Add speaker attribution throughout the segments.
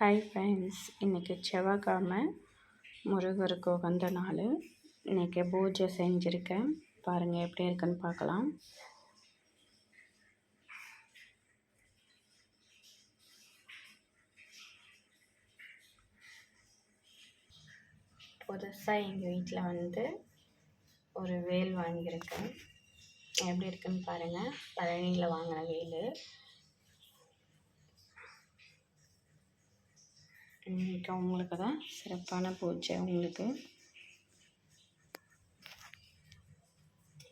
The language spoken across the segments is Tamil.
Speaker 1: ஹாய் ஃப்ரெண்ட்ஸ் இன்றைக்கி செவ்வாய்க்கிழமை முருகருக்கு உகந்த நாள். இன்றைக்கி பூஜை செஞ்சுருக்கேன். பாருங்கள் எப்படி இருக்குன்னு பார்க்கலாம். புதுசாக எங்கள் வீட்டில் வந்து ஒரு வேல் வாங்கியிருக்கேன். எப்படி இருக்குன்னு பாருங்கள் பழனியில் வாங்கின வேல். இன்றைக்கி அவங்களுக்கு தான் சிறப்பான பூஜை உங்களுக்கு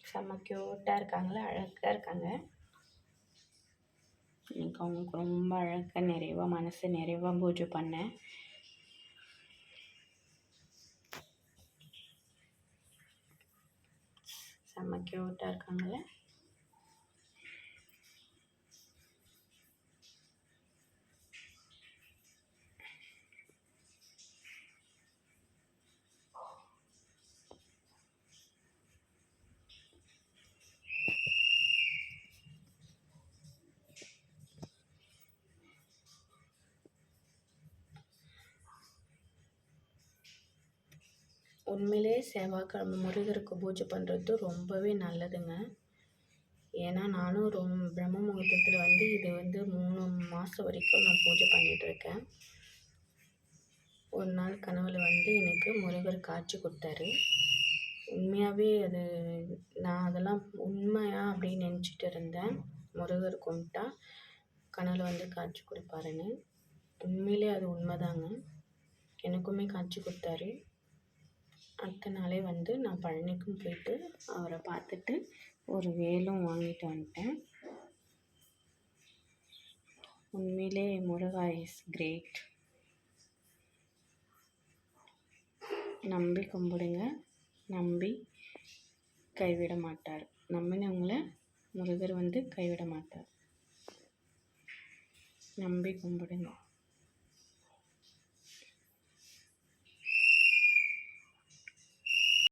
Speaker 1: செம்ம க்யூட்டாக இருக்காங்களே? அழகாக இருக்காங்க. இன்றைக்கி அவங்களுக்கு ரொம்ப அழகாக நிறைவாக மனசு நிறைவாக பூஜை பண்ணேன் செம்ம க்யூட்டாக இருக்காங்களே. உண்மையிலே செவ்வாய்க்கிழமை முருகருக்கு பூஜை பண்ணுறது ரொம்பவே நல்லதுங்க. ஏன்னா நானும் ரொம் பிரம்ம முகூர்த்தத்தில் வந்து இது வந்து மூணு மாதம் வரைக்கும் நான் பூஜை பண்ணிகிட்ருக்கேன் ஒரு நாள் கனவில் வந்து எனக்கு முருகர் காட்சி கொடுத்தாரு. உண்மையாகவே அது நான் அதெல்லாம் உண்மையா அப்படின்னு நினச்சிட்டு இருந்தேன். முருகர் கும்பிட்டா கனவில் வந்து காட்சி கொடுப்பாருன்னு. உண்மையிலே அது உண்மைதாங்க. எனக்குமே காட்சி கொடுத்தாரு. அடுத்த நாளே வந்து நான் பழனிக்கும் போயிட்டு அவரை பார்த்துட்டு ஒரு வேலும் வாங்கிட்டு வந்துட்டேன். உண்மையிலே முருகா இஸ் கிரேட் நம்பி கும்பிடுங்க. நம்பி கைவிட மாட்டார். நம்பினவங்கள முருகர் வந்து கைவிட மாட்டார். நம்பி கும்பிடுங்க.